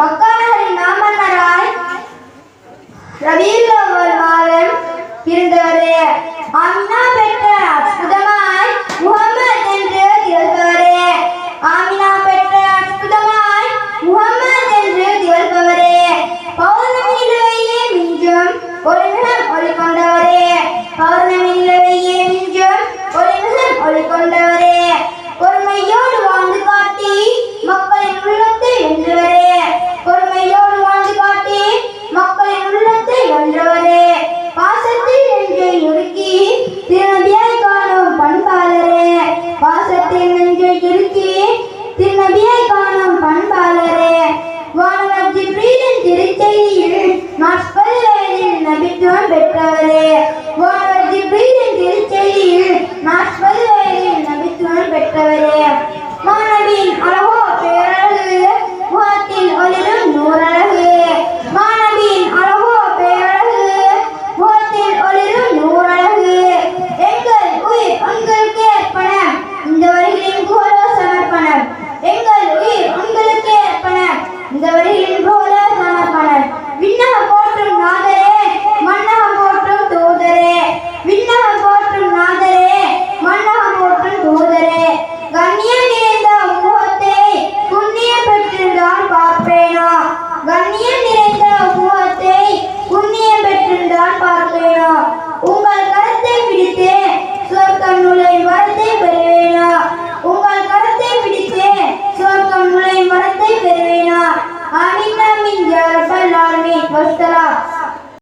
மக்கானஹரி மாமன்னராய் ரபியுல் மாதம் இருந்தவரே. அம்னா பெற்ற அற்புதமாய் முகமது என்று திகழ்பவரே. ஆமினா பெற்ற அற்புதமாய் முகமது என்று திகழ்பவரே. பௌர்ணமி நிலவையே மிஞ்சும் ஒரு நிலம் ஒளி கொண்டவரே பௌர்ணமி நிலவையே திருநபியை காணும் பண்பாளரே. வானவர் ஜிப்ரீலின் திருச்செய்தியில் நாற்பதுவேலில் நபித்துவம் பெற்றவரே. வானவர் ஜிப்ரீலின் திருச்செய்தியில் நாற்பதுவேலில் நபித்துவம் பெற்றவரே. वस्त्रा